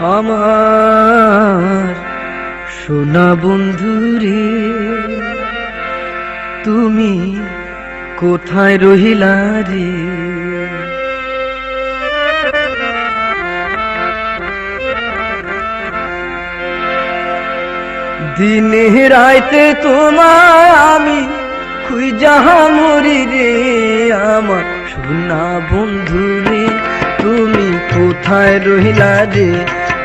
আমার সোনা বন্ধুরে তুমি কোথায় রহিলা রে? দিনে রাইতে তোমার আমি যাহা মরি রে, আমার সোনা বন্ধু রে, তুমি কোথায় রহিলা রে?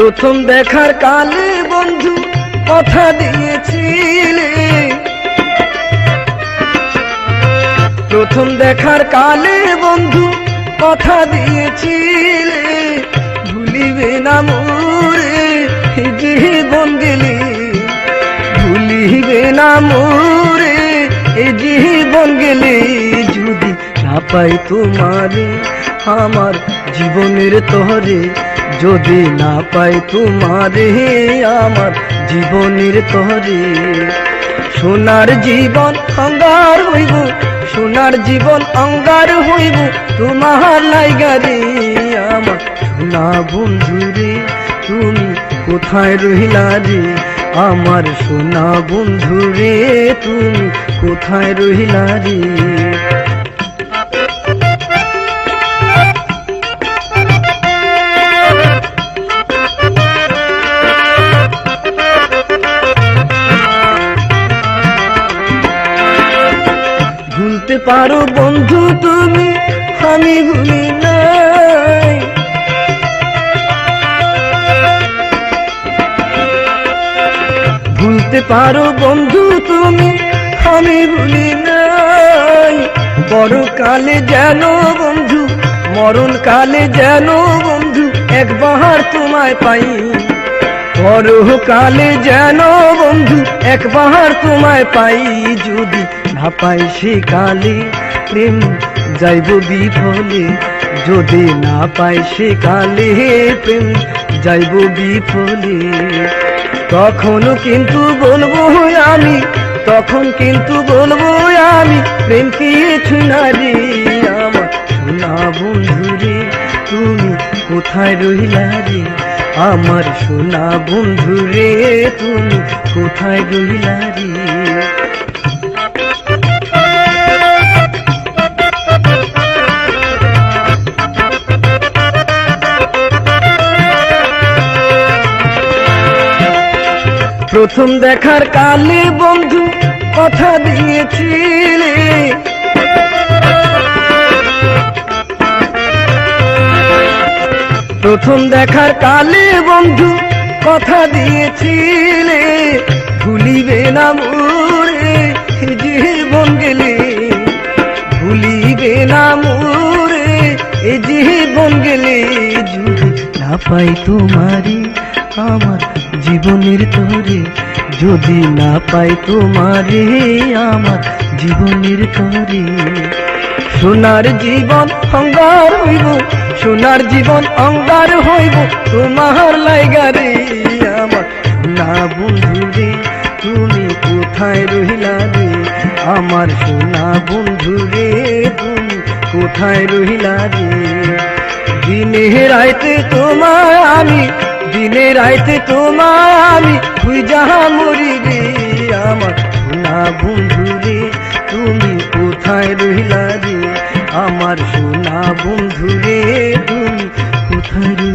প্রথম দেখার কালে বন্ধু কথা দিয়েছিলে। প্রথম দেখার কালে বন্ধু কথা দিয়েছিলে। ভুলিবে না মোরে জীবন গেলে ভুলিবে না মোরে জীবন গেলে যদি না পাই তোমারে, আমার জীবনের তরে যদি না পাই তোমারে, আমার জীবনের তরে সোনার জীবন অঙ্গার হইব, সোনার জীবন অঙ্গার হইব, তোমার লাইগারে আমার সোনা বন্ধু রে, তুমি কোথায় রহিলা রে? আমার সোনা বন্ধু রে, তুমি কোথায় রহিলা রে? পারো বন্ধু তুমি, আমি ভুলি নাই। ভুলতে পারো বন্ধু তুমি, আমি ভুলি নাই। বড় কালে যেন বন্ধু মরণ কালে যেন বন্ধু একবার তোমায় পাই। বড় কালে যেন বন্ধু একবার তোমায় পাই। যদি না পাই সে কালে। প্রেম যাইব বিফলে, যদি না পাই কালে। প্রেম যাইব বিফলে। তখনও কিন্তু বলব আমি, তখন কিন্তু বলব আমি, প্রেম কিছু না রে আমার সোনা বন্ধু রে তুমি কোথায় রহিলা রে? আমার সোনা বন্ধু রে তুমি কোথায় রহিলা রে? প্রথম দেখার কালে বন্ধু কথা দিয়েছিলে। প্রথম দেখার কালে বন্ধু কথা দিয়েছিলে। ভুলিবে না মোরে জীবন গেলে। ভুলিবে না মোরে এ জীবন গেলে। যদি না পাই তোমারে আমার জীবনের তরে যদি না পাই তোমারে আমার জীবনের তরে। সোনার জীবন অঙ্গার হইব, সোনার জীবন অঙ্গার হইব, তোমার লাইগারে আমার। সোনা বন্ধু তুমি কোথায় রহিলা রে? আমার সোনা বন্ধু রে তুমি কোথায় রহিলা রে? দিনে রাইতে তোমার আমি দিনে রাইতে তোমার আমি তুই যাহা মরি রে আমার সোনা বন্ধু রে তুমি কোথায় রহিলা রে আমার সোনা বন্ধু রে তুমি কোথায়